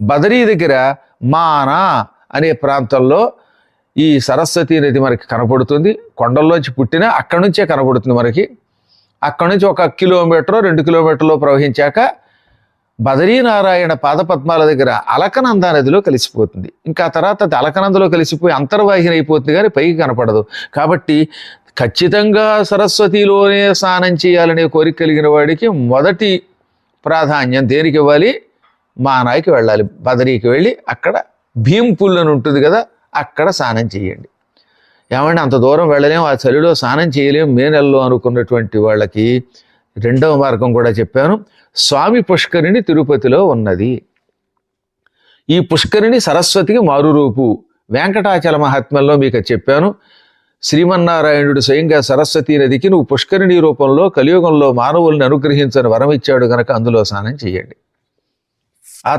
బదరీ దగ్గర మానా అనే ప్రాంతంలో ఈ సరస్వతీ నది మనకి కనపడుతుంది. కొండల్లోంచి పుట్టిన అక్కడి నుంచే కనపడుతుంది మనకి. అక్కడి నుంచి ఒక కిలోమీటర్ రెండు కిలోమీటర్లు ప్రవహించాక బదరీనారాయణ పాదపద్మాల దగ్గర అలకనంద నదిలో కలిసిపోతుంది. ఇంకా తర్వాత అది అలకనందలో కలిసిపోయి అంతర్వాహిని అయిపోతుంది కానీ పైకి కనపడదు. కాబట్టి ఖచ్చితంగా సరస్వతిలోనే స్నానం చేయాలనే కోరిక కలిగిన వాడికి మొదటి ప్రాధాన్యం దేనికి ఇవ్వాలి? మానాయికి వెళ్ళాలి బదరీకి వెళ్ళి అక్కడ భీంపుల్ అని ఉంటుంది కదా అక్కడ స్నానం చేయండి. ఏమంటే అంత దూరం వెళ్ళలేము ఆ చలిలో స్నానం చేయలేం మే నెలలో అనుకున్నటువంటి వాళ్ళకి రెండవ మార్గం కూడా చెప్పాను. స్వామి పుష్కరిణి తిరుపతిలో ఉన్నది. ఈ పుష్కరిణి సరస్వతికి మారురూపు. వెంకటాచల మహాత్మ్యంలో మీకు చెప్పాను. శ్రీమన్నారాయణుడు స్వయంగా సరస్వతీ నదికి నువ్వు పుష్కరిణి రూపంలో కలియుగంలో మానవుల్ని అనుగ్రహించని వరం ఇచ్చాడు గనక అందులో స్నానం చేయండి. А